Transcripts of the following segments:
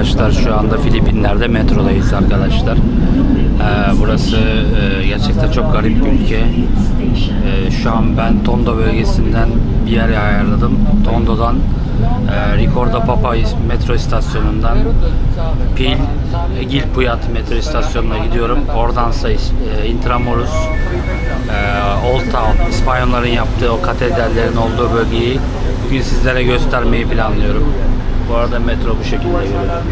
arkadaşlar şu anda Filipinler'de metrodayız arkadaşlar. Ee, burası e, gerçekten çok garip bir ülke. Ee, şu an ben Tondo bölgesinden bir yer ayarladım. Tondo'dan e, Ricordo Papa metro istasyonundan Pil Gilpuyat metro istasyonuna gidiyorum. Oradansa e, Intramuros e, Old Town İspanyolların yaptığı o katedrallerin olduğu bölgeyi bugün sizlere göstermeyi planlıyorum. Bu arada metro bu şekilde yürüyor.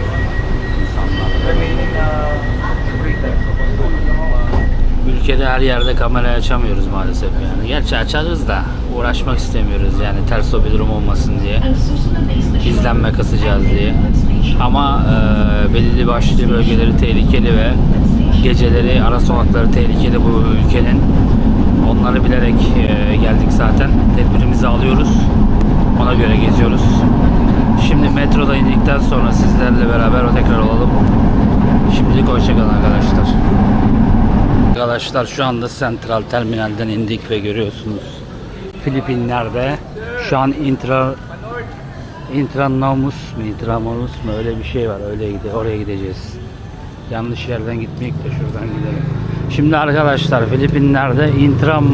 Ülkede her yerde kamera açamıyoruz maalesef yani. Gerçi açarız da uğraşmak istemiyoruz yani ters o bir durum olmasın diye. İzlenme kasacağız diye. Ama e, belirli başlı bölgeleri tehlikeli ve geceleri ara sokakları tehlikeli bu ülkenin. Onları bilerek e, geldik zaten. Tedbirimizi alıyoruz. Ona göre geziyoruz. Şimdi metroda indikten sonra sizlerle beraber o tekrar olalım. Şimdilik hoşçakalın arkadaşlar. Arkadaşlar şu anda Central Terminal'den indik ve görüyorsunuz Filipinler'de şu an intra Intramuros mu Intramuros mu öyle bir şey var öyle gide oraya gideceğiz. Yanlış yerden gitmeyek de şuradan gidelim. Şimdi arkadaşlar Filipinler'de Intram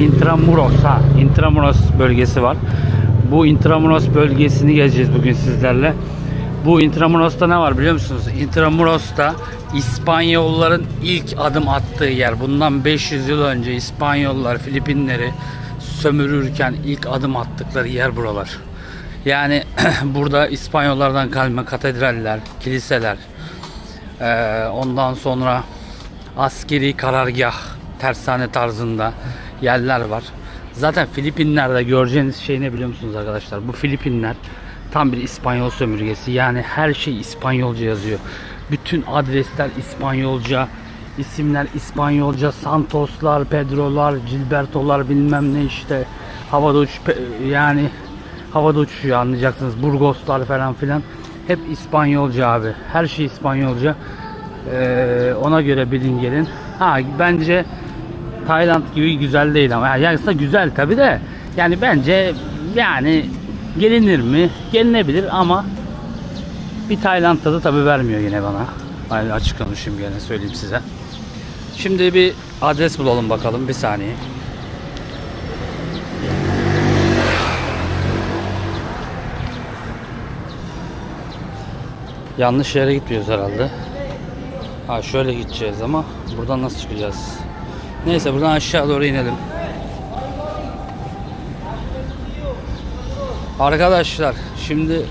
Intramuros ha Intramuros bölgesi var. Bu Intramuros bölgesini gezeceğiz bugün sizlerle. Bu Intramuros'ta ne var biliyor musunuz? Intramuros'ta İspanyolların ilk adım attığı yer. Bundan 500 yıl önce İspanyollar Filipinleri sömürürken ilk adım attıkları yer buralar. Yani burada İspanyollardan kalma katedraller, kiliseler, eee, ondan sonra askeri karargah, tersane tarzında yerler var. Zaten Filipinler'de göreceğiniz şey ne biliyor musunuz arkadaşlar? Bu Filipinler tam bir İspanyol sömürgesi. Yani her şey İspanyolca yazıyor. Bütün adresler İspanyolca, isimler İspanyolca, Santoslar, Pedro'lar, Gilberto'lar bilmem ne işte havada uç yani havada uçuyor anlayacaksınız. Burgoslar falan filan. Hep İspanyolca abi. Her şey İspanyolca. Ee, ona göre bilin gelin. Ha bence Tayland gibi güzel değil ama yani aslında güzel tabi de yani bence yani gelinir mi? Gelinebilir ama bir Tayland tadı tabi vermiyor yine bana. Yani açık konuşayım gene söyleyeyim size. Şimdi bir adres bulalım bakalım bir saniye. Yanlış yere gitmiyoruz herhalde. Ha şöyle gideceğiz ama buradan nasıl çıkacağız? Neyse buradan aşağı doğru inelim. Arkadaşlar şimdi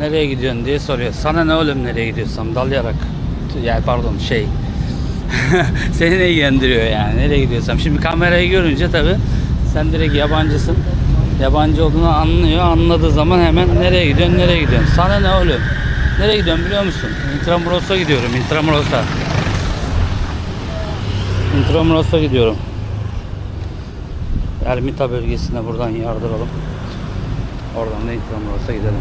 nereye gidiyorsun diye soruyor. Sana ne oğlum nereye gidiyorsam dalayarak. Yani pardon şey. Seni ne ilgilendiriyor yani nereye gidiyorsam. Şimdi kamerayı görünce tabi sen direkt yabancısın. Yabancı olduğunu anlıyor. Anladığı zaman hemen nereye gidiyorsun nereye gidiyorsun. Sana ne oğlum? Nereye gidiyorsun biliyor musun? Intramuros'a gidiyorum. Intramuros'a. Intramuros'a gidiyorum. Ermita bölgesine buradan yardıralım. Oradan da Intramuros'a gidelim.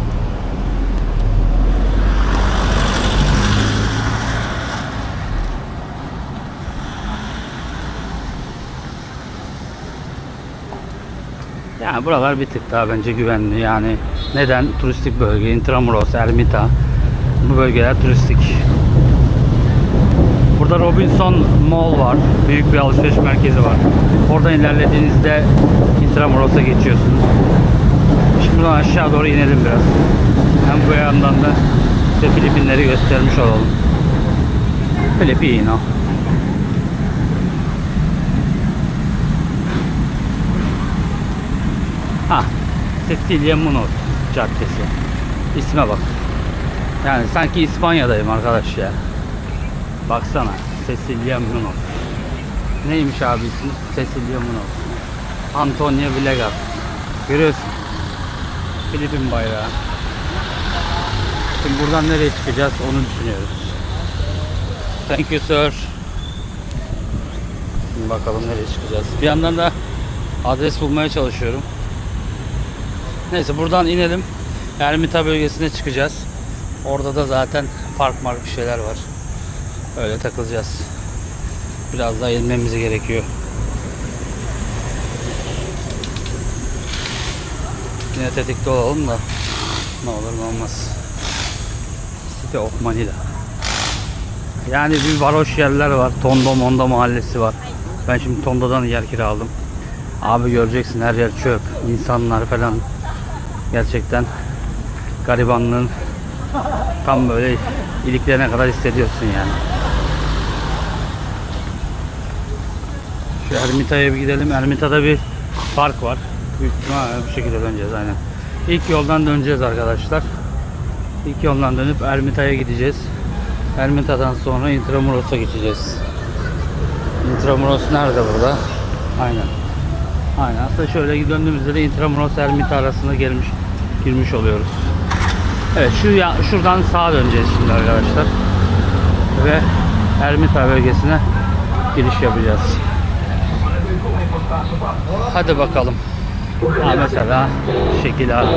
Yani buralar bir tık daha bence güvenli. Yani neden? Turistik bölge. Intramuros, Ermita. Bu bölgeler turistik. Burada Robinson Mall var. Büyük bir alışveriş merkezi var. Oradan ilerlediğinizde Intramuros'a geçiyorsunuz. Şimdi buradan aşağı doğru inelim biraz. Hem bu yandan da size Filipinleri göstermiş olalım. Filipino. Ha, Cecilia Munoz Caddesi. İsme bak. Yani sanki İspanya'dayım arkadaş ya. Baksana. Cecilia Munoz. Neymiş abi ismi? Cecilia Munoz. Antonio Villegas. Görüyorsun. Filipin bayrağı. Şimdi buradan nereye çıkacağız onu düşünüyoruz. Thank you sir. Şimdi bakalım nereye çıkacağız. Bir yandan da adres bulmaya çalışıyorum. Neyse buradan inelim. Ermita bölgesine çıkacağız. Orada da zaten park mark bir şeyler var. Öyle takılacağız. Biraz daha inmemiz gerekiyor. Yine tetikte olalım da ne olur ne olmaz. City of Manila. Yani bir varoş yerler var. Tondo Mondo mahallesi var. Ben şimdi Tondo'dan yer kiraladım. Abi göreceksin her yer çöp. insanlar falan. Gerçekten garibanlığın tam böyle iliklerine kadar hissediyorsun yani. Ermita'ya bir gidelim. Ermita'da bir park var. Büyük bu şekilde döneceğiz aynen. İlk yoldan döneceğiz arkadaşlar. İlk yoldan dönüp Ermita'ya gideceğiz. Ermita'dan sonra Intramuros'a geçeceğiz. Intramuros nerede burada? Aynen. Aynen. Aslında şöyle döndüğümüzde de Intramuros Ermita arasında gelmiş girmiş oluyoruz. Evet şu ya, şuradan sağa döneceğiz şimdi arkadaşlar. Ve Ermita bölgesine giriş yapacağız. Hadi bakalım. Ha mesela şekil abi.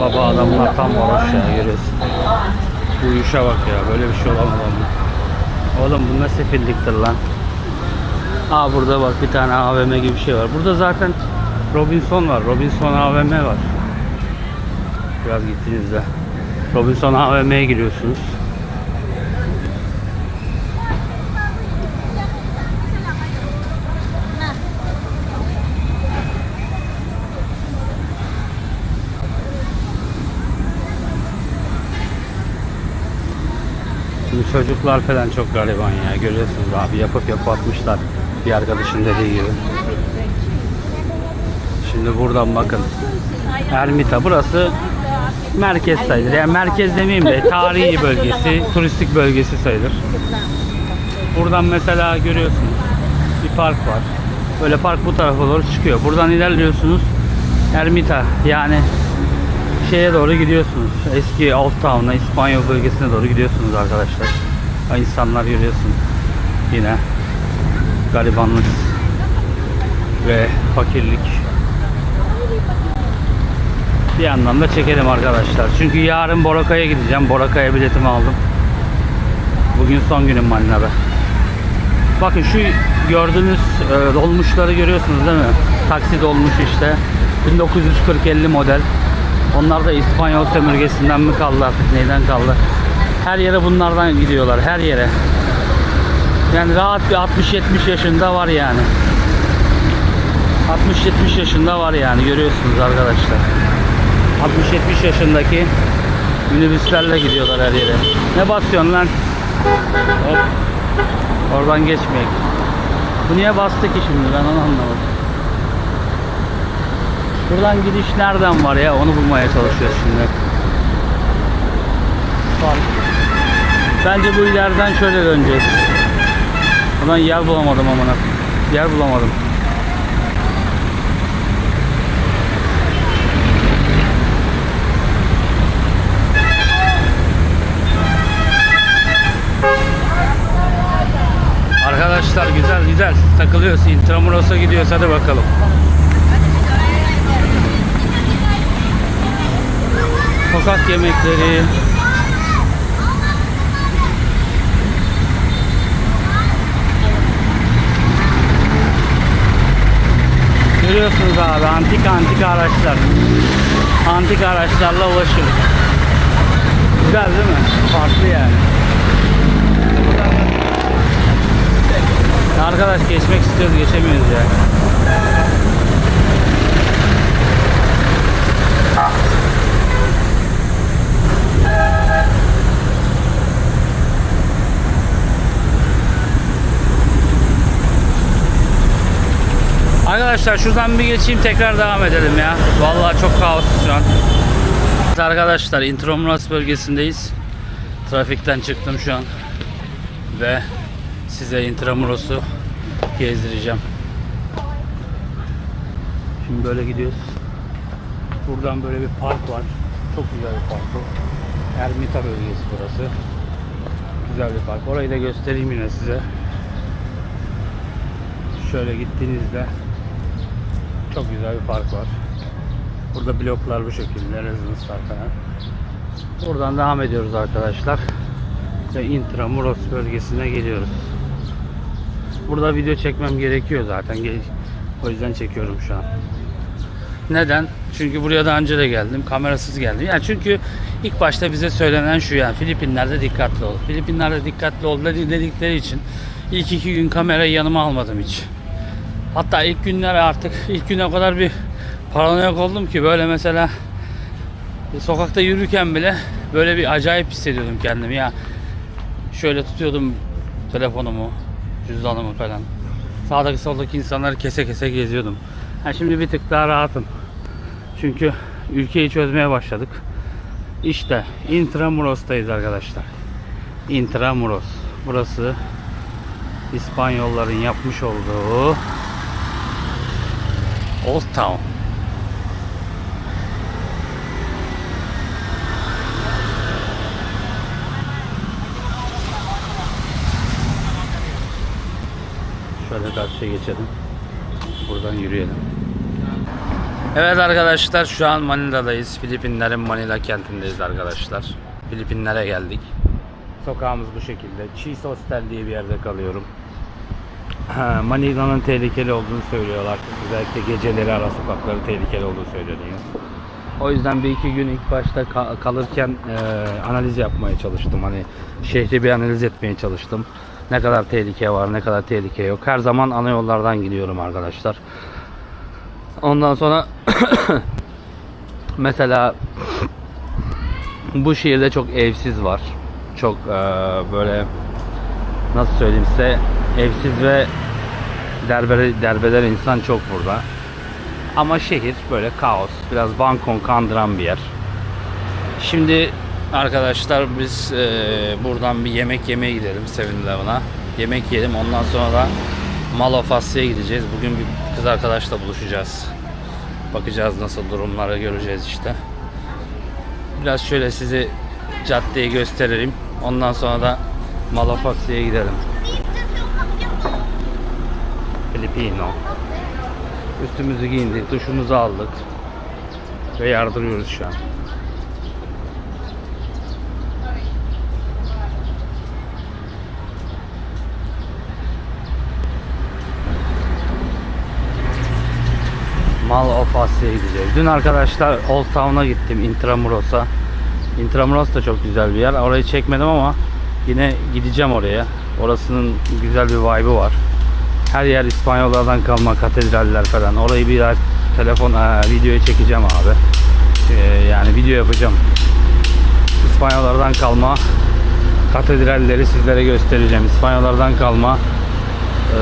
Baba adamlar tam varoş ya görüyorsun. Bu yuşa bak ya böyle bir şey olamaz ama. Oğlum bu ne sefilliktir lan. Aa burada bak bir tane AVM gibi bir şey var. Burada zaten Robinson var. Robinson AVM var. Biraz gittiğinizde. Robinson AVM'ye giriyorsunuz. Çocuklar falan çok gariban ya. Görüyorsunuz abi yapıp yapıp atmışlar. Bir arkadaşın dediği gibi. Şimdi buradan bakın. Ermita burası merkez sayılır. Yani merkez demeyeyim de tarihi bölgesi, turistik bölgesi sayılır. Buradan mesela görüyorsunuz bir park var. Böyle park bu tarafa doğru çıkıyor. Buradan ilerliyorsunuz. Ermita yani şeye doğru gidiyorsunuz. Eski Old Town'a, İspanyol bölgesine doğru gidiyorsunuz arkadaşlar. İnsanlar görüyorsun. Yine garibanlık ve fakirlik. Bir yandan da çekelim arkadaşlar. Çünkü yarın Boracay'a gideceğim. Boracay'a biletimi aldım. Bugün son günüm Malina'da. Bakın şu gördüğünüz e, dolmuşları görüyorsunuz değil mi? Taksi dolmuş işte. 1940-50 model. Onlar da İspanyol sömürgesinden mi kaldı artık neyden kaldı? Her yere bunlardan gidiyorlar her yere. Yani rahat bir 60-70 yaşında var yani. 60-70 yaşında var yani görüyorsunuz arkadaşlar. 60-70 yaşındaki minibüslerle gidiyorlar her yere. Ne basıyorsun lan? Hop. Oradan geçmeyek. Bu niye bastı ki şimdi ben onu anlamadım. Şuradan gidiş nereden var ya onu bulmaya çalışıyoruz şimdi. Park. Bence bu ileriden şöyle döneceğiz. Buradan yer bulamadım amına. Yer bulamadım. Arkadaşlar güzel güzel takılıyoruz. Intramuros'a gidiyoruz hadi bakalım. Sokak yemekleri. Görüyorsunuz abi antik antik araçlar. Antik araçlarla ulaşım. Güzel değil mi? Farklı yani. Arkadaş geçmek istiyoruz geçemiyoruz ya. Arkadaşlar şuradan bir geçeyim tekrar devam edelim ya. Vallahi çok kaos şu an. Evet Arkadaşlar Intramuros bölgesindeyiz. Trafikten çıktım şu an. Ve size Intramuros'u gezdireceğim. Şimdi böyle gidiyoruz. Buradan böyle bir park var. Çok güzel bir park bu. Ermita bölgesi burası. Güzel bir park. Orayı da göstereyim yine size. Şöyle gittiğinizde çok güzel bir park var. Burada bloklar bu şekilde, rezidanslar falan. Buradan devam ediyoruz arkadaşlar. Ve Intramuros bölgesine geliyoruz. Burada video çekmem gerekiyor zaten. O yüzden çekiyorum şu an. Neden? Çünkü buraya daha önce de geldim. Kamerasız geldim. Yani çünkü İlk başta bize söylenen şu yani Filipinler'de dikkatli ol. Filipinler'de dikkatli ol dedi- dedikleri için ilk iki gün kamerayı yanıma almadım hiç. Hatta ilk günler artık ilk güne kadar bir paranoyak oldum ki böyle mesela sokakta yürürken bile böyle bir acayip hissediyordum kendimi ya. Şöyle tutuyordum telefonumu, cüzdanımı falan. Sağdaki soldaki insanları kese kese geziyordum. Ha şimdi bir tık daha rahatım. Çünkü ülkeyi çözmeye başladık. İşte Intramuros'tayız arkadaşlar. Intramuros. Burası İspanyolların yapmış olduğu Old Town. Şöyle karşıya geçelim. Buradan yürüyelim. Evet arkadaşlar şu an Manila'dayız. Filipinlerin Manila kentindeyiz arkadaşlar. Filipinlere geldik. Sokağımız bu şekilde. Cheese Hostel diye bir yerde kalıyorum. Manila'nın tehlikeli olduğunu söylüyorlar. Özellikle geceleri ara sokakları tehlikeli olduğunu söyleniyor. O yüzden bir iki gün ilk başta ka- kalırken e, analiz yapmaya çalıştım. Hani şehri bir analiz etmeye çalıştım. Ne kadar tehlike var, ne kadar tehlike yok. Her zaman ana yollardan gidiyorum arkadaşlar. Ondan sonra mesela bu şehirde çok evsiz var. Çok e, böyle nasıl söyleyeyim size evsiz ve derbeder, derbeder insan çok burada. Ama şehir böyle kaos, biraz Bangkok kandıran bir yer. Şimdi arkadaşlar biz e, buradan bir yemek yemeye gidelim Seven Eleven'a. Yemek yiyelim ondan sonra da Malafasya'ya gideceğiz. Bugün bir kız arkadaşla buluşacağız. Bakacağız nasıl durumları göreceğiz işte. Biraz şöyle sizi caddeyi gösterelim. Ondan sonra da Malafasya'ya gidelim. Filipino. Üstümüzü giyindik, duşumuzu aldık. Ve yardırıyoruz şu an. Mal of Asya'ya gideceğiz. Dün arkadaşlar Old Town'a gittim Intramuros'a. Intramuros da çok güzel bir yer. Orayı çekmedim ama yine gideceğim oraya. Orasının güzel bir vibe'ı var. Her yer İspanyollardan kalma katedraller falan. Orayı bir daha telefon e, videoya çekeceğim abi. E, yani video yapacağım. İspanyollardan kalma katedralleri sizlere göstereceğim. İspanyollardan kalma e,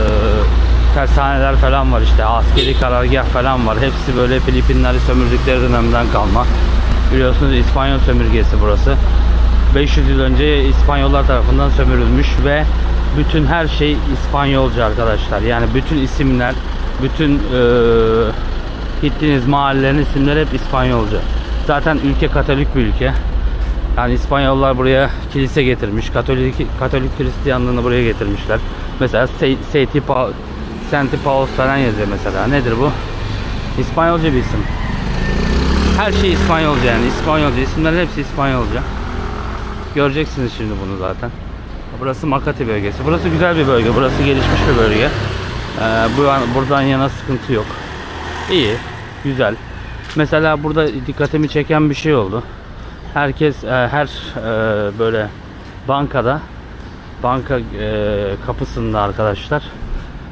tersaneler falan var işte. Askeri karargah falan var. Hepsi böyle Filipinleri sömürdükleri dönemden kalma. Biliyorsunuz İspanyol sömürgesi burası. 500 yıl önce İspanyollar tarafından sömürülmüş ve bütün her şey İspanyolca arkadaşlar. Yani bütün isimler, bütün eee gittiğiniz mahallelerin isimleri hep İspanyolca. Zaten ülke Katolik bir ülke. Yani İspanyollar buraya kilise getirmiş. Katolik Katolik Hristiyanlığını buraya getirmişler. Mesela Se- Saint Paul, Saint Paul falan yazıyor mesela. Nedir bu? İspanyolca bir isim. Her şey İspanyolca yani. İspanyolca. İsimlerin hepsi İspanyolca. Göreceksiniz şimdi bunu zaten. Burası Makati bölgesi. Burası güzel bir bölge. Burası gelişmiş bir bölge. Ee, bu buradan yana sıkıntı yok. İyi, güzel. Mesela burada dikkatimi çeken bir şey oldu. Herkes e, her e, böyle bankada banka e, kapısında arkadaşlar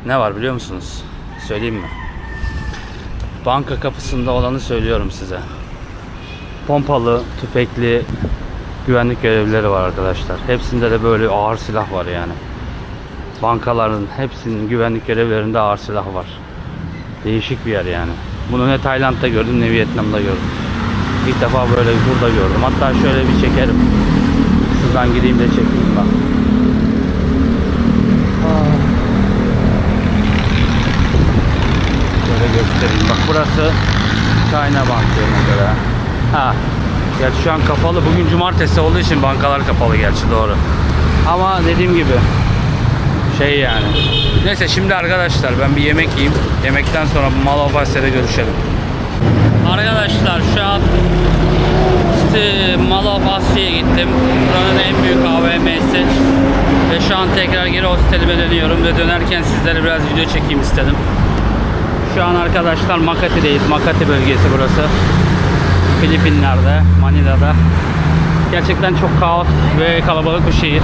ne var biliyor musunuz? Söyleyeyim mi? Banka kapısında olanı söylüyorum size. Pompalı, tüfekli güvenlik görevlileri var arkadaşlar. Hepsinde de böyle ağır silah var yani. Bankaların hepsinin güvenlik görevlerinde ağır silah var. Değişik bir yer yani. Bunu ne Tayland'da gördüm ne Vietnam'da gördüm. İlk defa böyle burada gördüm. Hatta şöyle bir çekerim. Şuradan gideyim de çekeyim bak. Şöyle göstereyim. Bak burası China Bank mesela. Ha. Gerçi şu an kapalı. Bugün cumartesi olduğu için bankalar kapalı gerçi doğru. Ama dediğim gibi şey yani. Neyse şimdi arkadaşlar ben bir yemek yiyeyim. Yemekten sonra Malafasya'da görüşelim. Arkadaşlar şu an işte Malafasya'ya gittim. Buranın en büyük AVM'si. Ve şu an tekrar geri hostelime dönüyorum ve dönerken sizlere biraz video çekeyim istedim. Şu an arkadaşlar Makati'deyiz. Makati bölgesi burası. Filipinler'de, Manila'da. Gerçekten çok kaos ve kalabalık bir şehir.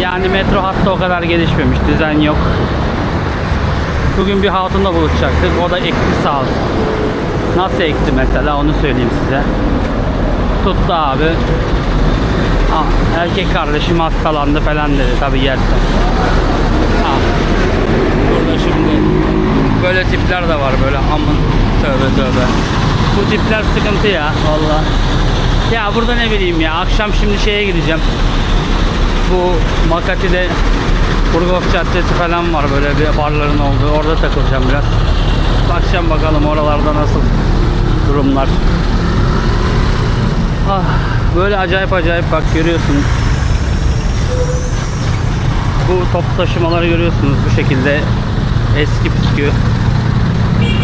Yani metro hattı o kadar gelişmemiş, düzen yok. Bugün bir hatunla buluşacaktık. O da ekti sağ olsun. Nasıl ekti mesela onu söyleyeyim size. Tuttu abi. Ah, erkek kardeşim hastalandı falan dedi tabi yersen. Ah. Burada şimdi böyle tipler de var böyle amın tövbe tövbe. Bu tipler sıkıntı ya valla. Ya burada ne bileyim ya akşam şimdi şeye gideceğim. Bu Makati'de Burgos Caddesi falan var böyle bir barların olduğu. Orada takılacağım biraz. Bakacağım bakalım oralarda nasıl durumlar. Ah, böyle acayip acayip bak görüyorsun. Bu top taşımaları görüyorsunuz bu şekilde. Eski püskü.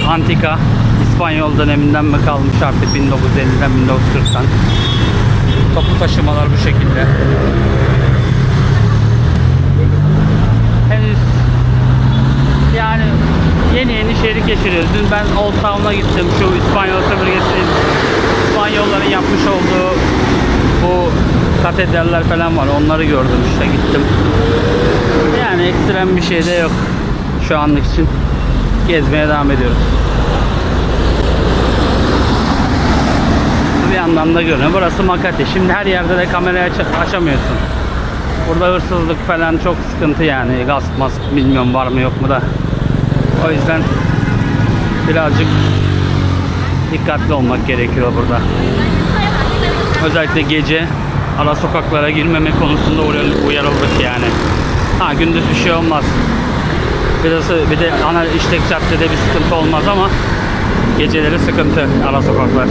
Antika. İspanyol döneminden mi kalmış artık 1950'den 1940'tan. Toplu taşımalar bu şekilde. Henüz yani yeni yeni şehri geçiriyoruz. Dün ben Old Town'a gittim. Şu İspanyol sömürgesinin İspanyolların yapmış olduğu bu katedraller falan var. Onları gördüm işte gittim. Yani ekstrem bir şey de yok şu anlık için. Gezmeye devam ediyoruz. Yandan da görünüyor. Burası Makati. Şimdi her yerde de kamerayı aç- açamıyorsun. Burada hırsızlık falan çok sıkıntı yani. Gasp masp bilmiyorum var mı yok mu da. O yüzden birazcık dikkatli olmak gerekiyor burada. Özellikle gece ara sokaklara girmeme konusunda uyar- uyarıldık yani. Ha gündüz bir şey olmaz. Biraz bir de ana işlek caddede bir sıkıntı olmaz ama geceleri sıkıntı ara sokaklar.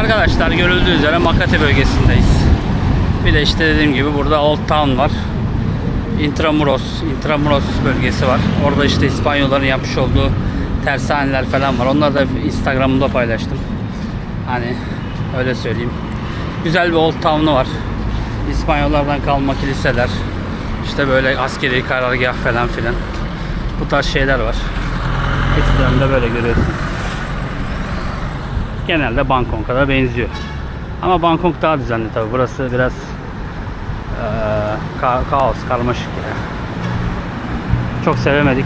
Arkadaşlar görüldüğü üzere Makati bölgesindeyiz. Bir de işte dediğim gibi burada Old Town var. Intramuros, Intramuros bölgesi var. Orada işte İspanyolların yapmış olduğu tersaneler falan var. Onları da Instagram'da paylaştım. Hani öyle söyleyeyim. Güzel bir Old Town'u var. İspanyollardan kalma kiliseler. İşte böyle askeri karargah falan filan. Bu tarz şeyler var. Ekstremde böyle görüyorsun. Genelde Bangkok'a da benziyor. Ama Bangkok daha düzenli tabi. Burası biraz eee, ka- kaos, karmaşık ya. Çok sevemedik.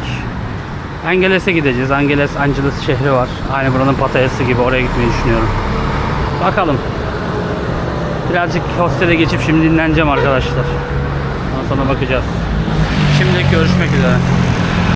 Angeles'e gideceğiz. Angeles, Angeles şehri var. Aynı buranın Pattaya'sı gibi oraya gitmeyi düşünüyorum. Bakalım. Birazcık hostele geçip şimdi dinleneceğim arkadaşlar. Ondan sonra bakacağız. Şimdilik görüşmek üzere.